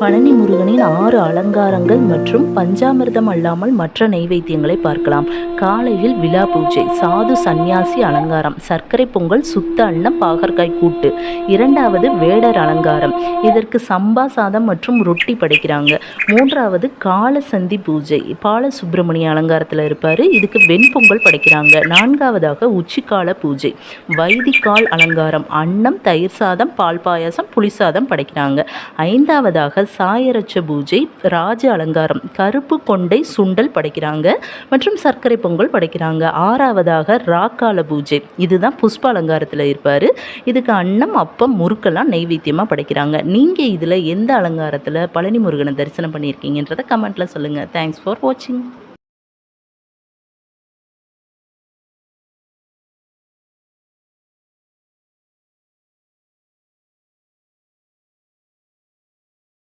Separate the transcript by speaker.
Speaker 1: பழனி முருகனின் ஆறு அலங்காரங்கள் மற்றும் பஞ்சாமிர்தம் அல்லாமல் மற்ற நைவேத்தியங்களை பார்க்கலாம். காலையில் விழா பூஜை சாது சந்நியாசி அலங்காரம் சர்க்கரை பொங்கல் சுத்த அன்னம் பாகற்காய் கூட்டு. இரண்டாவது வேடர் அலங்காரம். இதற்கு சம்பா சாதம் மற்றும் ரொட்டி படைக்கிறாங்க. மூன்றாவது காலசந்தி பூஜை. பால சுப்பிரமணிய அலங்காரத்தில் இருப்பார். இதுக்கு வெண்பொங்கல் படைக்கிறாங்க. நான்காவதாக உச்சிக்கால பூஜை. வைதிக்கால் அலங்காரம். அன்னம் தயிர் சாதம் பால் பாயாசம் புளிசாதம் படைக்கிறாங்க. ஐந்தாவதாக சாயரட்ச பூஜை ராஜ அலங்காரம் கருப்பு கொண்டை சுண்டல் படைக்கிறாங்க மற்றும் சர்க்கரை பொங்கல் படைக்கிறாங்க. ஆறாவதாக ராக்கால பூஜை. இதுதான் புஷ்ப அலங்காரத்தில் இருப்பார். இதுக்கு அன்னம் அப்பம் முறுக்கெல்லாம் நைவேத்தியமாக படைக்கிறாங்க. நீங்கள் இதில் எந்த அலங்காரத்தில் பழனி முருகனை தரிசனம் பண்ணியிருக்கீங்கன்றதை கமெண்ட்டில் சொல்லுங்கள் தேங்க்ஸ் ஃபார் வாட்சிங்